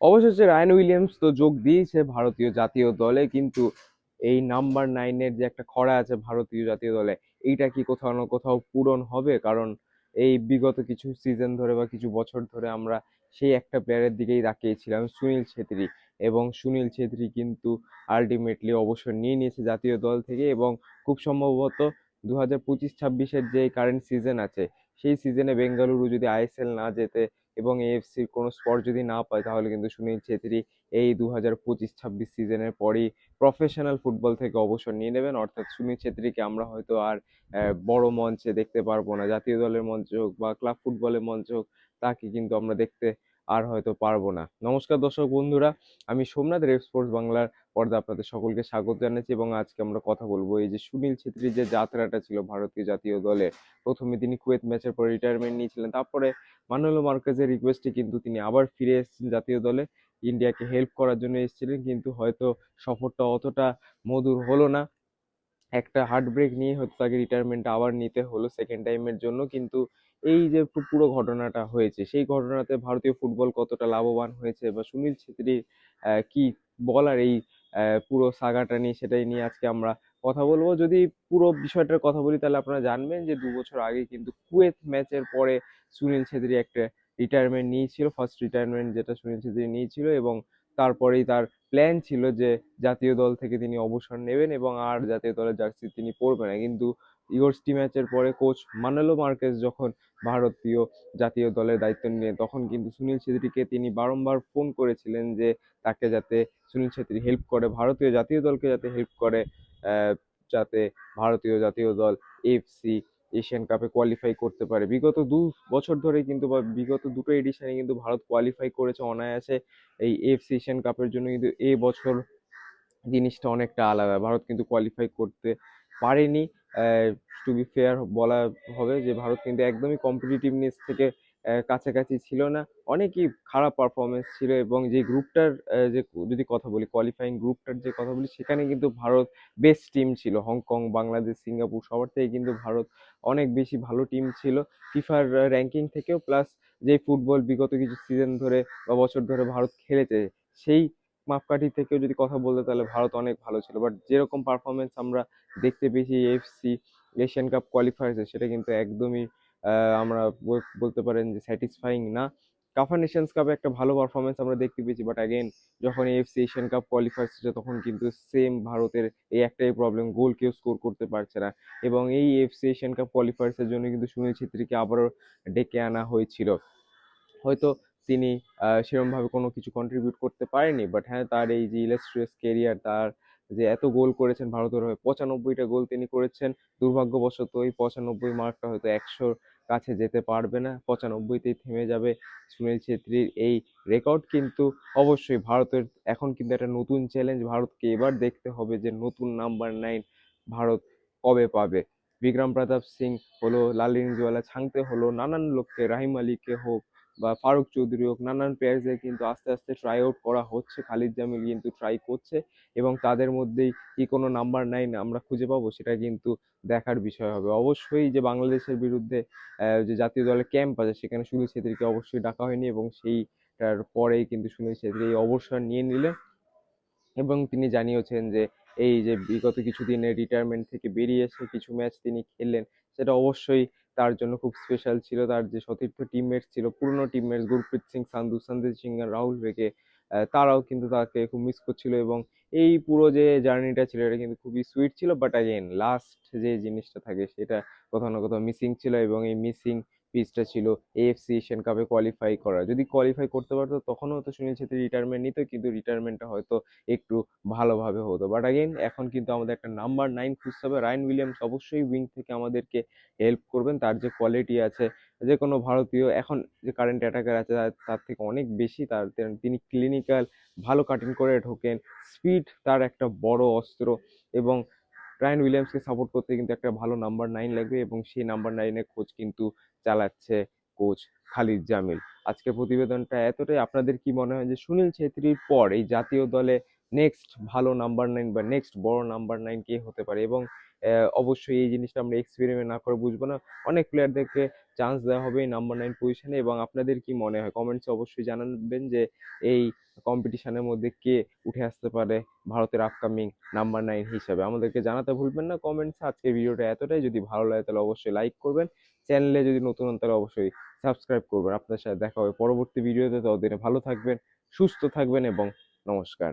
অবশেষে রায়ন উইলিয়ামস তো যোগ দিয়েছে ভারতীয় জাতীয় দলে, কিন্তু এই নাম্বার নাইনের যে একটা খরা আছে ভারতীয় জাতীয় দলে, এইটা কি কোথাও না কোথাও পূরণ হবে? কারণ এই বিগত কিছু সিজন ধরে বা কিছু বছর ধরে আমরা সেই একটা প্লেয়ারের দিকেই তাকিয়েছিলাম, সুনীল ছেত্রী। এবং সুনীল ছেত্রী কিন্তু আলটিমেটলি অবসর নিয়ে নিয়েছে জাতীয় দল থেকে এবং খুব সম্ভবত দু হাজার পঁচিশ ছাব্বিশের যে কারেন্ট সিজন আছে, সেই সিজনে বেঙ্গালুরু যদি আইএসএল না জেতে এবং এএফসির কোনো স্পট যদি না পায়, তাহলে কিন্তু সুনীল ছেত্রী এই দু হাজার পঁচিশ ছাব্বিশ সিজনের পরই প্রফেশনাল ফুটবল থেকে অবসর নিয়ে নেবেন। অর্থাৎ সুনীল ছেত্রীকে আমরা হয়তো আর বড় মঞ্চে দেখতে পারব না। জাতীয় দলের মঞ্চ হোক বা ক্লাব ফুটবলের মঞ্চ হোক, তাকে কিন্তু আমরা দেখতে আর হয়তো পারব না। নমস্কার দর্শক বন্ধুরা, আমি সোমনাথ রেড স্পোর্টস বাংলার পর্দা আপনাদের সকলকে স্বাগত জানাচ্ছি এবং আজকে আমরা কথা বলব এই যে সুনীল ছেত্রীর যে যাত্রাটা ছিল ভারতীয় জাতীয় দলে, প্রথমে তিনি কুয়েত ম্যাচের পর রিটায়ারমেন্ট নিয়েছিলেন, তারপরে মানুয়েলো মার্কেজের রিকোয়েস্টে কিন্তু তিনি আবার ফিরে এসেছেন জাতীয় দলে, ইন্ডিয়াকে হেল্প করার জন্য এসেছিলেন, কিন্তু হয়তো সফরটা অতটা মধুর হলো না। একটা হার্ট ব্রেক নিয়ে হয়তো তাকে রিটায়ারমেন্টটা আবার নিতে হলো সেকেন্ড টাইমের জন্য। কিন্তু এই যে পুরো ঘটনাটা হয়েছে সেই ঘটনাতে ভারতীয় ফুটবল কতটা লাভবান হয়েছে বা সুনীল ছেত্রীর আহ, কি বলার এই পুরো সাগাটা নিয়ে সেটাই নিয়ে আজকে আমরা কথা বলব। যদি পুরো বিষয়টার কথা বলি তাহলে আপনারা জানবেন যে দু বছর আগে কিন্তু কুয়েত ম্যাচের পরে সুনীল ছেত্রী একটা রিটায়ারমেন্ট নিয়েছিল ফার্স্ট রিটায়ারমেন্ট যেটা সুনীল ছেত্রী নিয়েছিল এবং তারপরেই তার প্ল্যান ছিল যে জাতীয় দল থেকে তিনি অবসর নেবেন এবং আর জাতীয় দলের জার্সি তিনি পরবেন না। কিন্তু ইগোর্সটি ম্যাচের পরে কোচ মানেলো মার্কেস যখন ভারতীয় জাতীয় দলের দায়িত্ব নিলেন, তখন কিন্তু সুনীল ছেত্রীকে তিনি বারংবার ফোন করেছিলেন যে তাকে যাতে সুনীল ছেত্রী হেল্প করে, ভারতীয় জাতীয় দলকে যাতে হেল্প করে যাতে ভারতীয় জাতীয় দল এফসি এশিয়ান কাপে কোয়ালিফাই করতে পারে। বিগত দু বছর ধরে কিন্তু বা বিগত দুটো এডিশনে কিন্তু ভারত কোয়ালিফাই করেছে অনায়াসে। এই এফসি এশিয়ান কাপের জন্য কিন্তু এ বছর জিনিসটা অনেকটা আলাদা। ভারত কিন্তু কোয়ালিফাই করতে পারেনি। টু বি ফেয়ার বলা হবে যে ভারত কিন্তু একদমই কম্পিটিটিভনেস থেকে কাছাকাছি ছিল না। অনেকই খারাপ পারফরমেন্স ছিল এবং যে গ্রুপটার যে যদি কথা বলি কোয়ালিফাইং গ্রুপটার যে কথা বলি, সেখানে কিন্তু ভারত বেস্ট টিম ছিল। হংকং, বাংলাদেশ, সিঙ্গাপুর, সবার থেকে কিন্তু ভারত অনেক বেশি ভালো টিম ছিল। ফিফার র্যাঙ্কিং থেকেও প্লাস যে ফুটবল বিগত কিছু সিজন ধরে বা বছর ধরে ভারত খেলেছে, সেই মাপকাঠি থেকেও যদি কথা বলতে, তাহলে ভারত অনেক ভালো ছিল। বাট যেরকম পারফরমেন্স আমরা দেখতে পেয়েছি এফসি এশিয়ান কাপ কোয়ালিফায়ার্সে সেটা কিন্তু একদমই আমরা বলতে পারেন যে স্যাটিসফাইং না। কাফা নেশনস কাপে একটা ভালো পারফরমেন্স আমরা দেখতে পেয়েছি বাট অ্যাগেন যখন এফসি এশিয়ান কাপ কোয়ালিফায়ার্স তখন কিন্তু সেম ভারতের এই একটাই প্রবলেম গোল কেউ স্কোর করতে পারছে না। এবং এই এফসি এশিয়ান কাপ কোয়ালিফায়ার্সের জন্য কিন্তু সুনীল ছেত্রীকে আবারও ডেকে আনা হয়েছিল। হয়তো তিনি সেরমভাবে কোনো কিছু কন্ট্রিবিউট করতে পারেনি বাট হ্যাঁ তার এই যে ইলাস্ট্রিয়াস কেরিয়ার তার যে এত গোল করেছেন ভারতের হয়ে। পঁচানব্বইটা গোল তিনি করেছেন। দুর্ভাগ্যবশত এই পঁচানব্বই মার্কটা হয়তো একশোর কাছে যেতে পারবে না। পঁচানব্বইতেই থেমে যাবে সুনীল ছেত্রীর এই রেকর্ড কিন্তু অবশ্যই ভারতের এখন কিন্তু একটা নতুন চ্যালেঞ্জ ভারতকে এবার দেখতে হবে যে নতুন নাম্বার নাইন ভারত কবে পাবে। বিক্রম প্রতাপ সিং হলো লালিনজওয়ালা ছাংতে হলো, নানান লোককে, রাহিম আলীকে হোক বা ফারুক চৌধুরী হোক, নানান প্লেয়ার্সদের কিন্তু আস্তে আস্তে ট্রাই আউট করা হচ্ছে, খালিদ জামিল কিন্তু ট্রাই করছে এবং তাদের মধ্যেই কি কোনো নাম্বার নাইন আমরা খুঁজে পাবো সেটা কিন্তু দেখার বিষয় হবে। অবশ্যই যে বাংলাদেশের বিরুদ্ধে যে জাতীয় দলের ক্যাম্প আছে সেখানে সুনীল ছেত্রীকে অবশ্যই ডাকা হয়নি এবং সেইটার পরেই কিন্তু সুনীল ছেত্রী এই অবসর নিয়ে নিলেন এবং তিনি জানিয়েছেন যে এই যে বিগত কিছুদিনের রিটায়ারমেন্ট থেকে বেরিয়ে এসে কিছু ম্যাচ তিনি খেললেন, সেটা অবশ্যই তার জন্য খুব স্পেশাল ছিল তার যে সতীর্থ টিমমেটস ছিল, পুরনো টিমমেটস গুরপ্রীত সিং সান্ধু সন্দীপ সিং রাহুল ভেকে তারাও কিন্তু তাকে খুব মিস করছিল এবং এই পুরো যে জার্নিটা ছিল এটা কিন্তু খুবই সুইট ছিল বাট অ্যাগেন লাস্ট যে জিনিসটা থাকে সেটা কোথাও না কোথাও মিসিং ছিল এবং এই মিসিং পিসটা ছিল এএফসি এশিয়ান কাপে কোয়ালিফাই করা যদি কোয়ালিফাই করতে পারতো, তখনও হয়তো সুনীল ছেত্রী রিটায়ারমেন্ট নিত, কিন্তু রিটায়ারমেন্টটা হয়তো একটু ভালোভাবে হতো। বাট অ্যাগেন এখন কিন্তু আমাদের একটা নাম্বার নাইন খুঁজতে হবে। রায়ন উইলিয়ামস অবশ্যই উইং থেকে আমাদেরকে হেল্প করবেন। তার যে কোয়ালিটি আছে, যে কোনো ভারতীয়, এখন যে কারেন্ট অ্যাটাকার আছে, তার থেকে অনেক বেশি তার, তিনি ক্লিনিক্যাল ভালো কাটিং করে ঢোকেন। স্পিড তার একটা বড় অস্ত্র এবং রায়ন উইলিয়ামসকে সাপোর্ট করতে কিন্তু একটা ভালো নাম্বার নাইন লাগবে এবং সেই নাম্বার নাইনের খোঁজ কিন্তু চালাচ্ছে কোচ খালিদ জামিল। আজকের প্রতিবেদনটা এতটাই। আপনাদের কি মনে হয় যে সুনীল ছেত্রীর পর এই জাতীয় দলে নেক্সট ভালো নাম্বার নাইন বা নেক্সট বড় নাম্বার নাইন কে হতে পারে এবং অবশ্যই এই জিনিসটা আমরা এক্সপেরিমেন্ট না করে বুঝব না। অনেক প্লেয়ারদেরকে চান্স দেওয়া হবে এই নাম্বার নাইন পজিশনে এবং আপনাদের কি মনে হয়? কমেন্টসে অবশ্যই জানাবেন যে এই কম্পিটিশনের মধ্যে কে উঠে আসতে পারে ভারতের আপকামিং নাম্বার নাইন হিসাবে। আমাদেরকে জানাতে ভুলবেন না। কমেন্টসে আজকের ভিডিওটা এতটাই। যদি ভালো লাগে তাহলে অবশ্যই লাইক করবেন। চ্যানেলে যদি নতুন হন তাহলে অবশ্যই সাবস্ক্রাইব করবেন। আপনার সাথে দেখা হবে পরবর্তী ভিডিওতে। ততদিনে ভালো থাকবেন, সুস্থ থাকবেন এবং নমস্কার।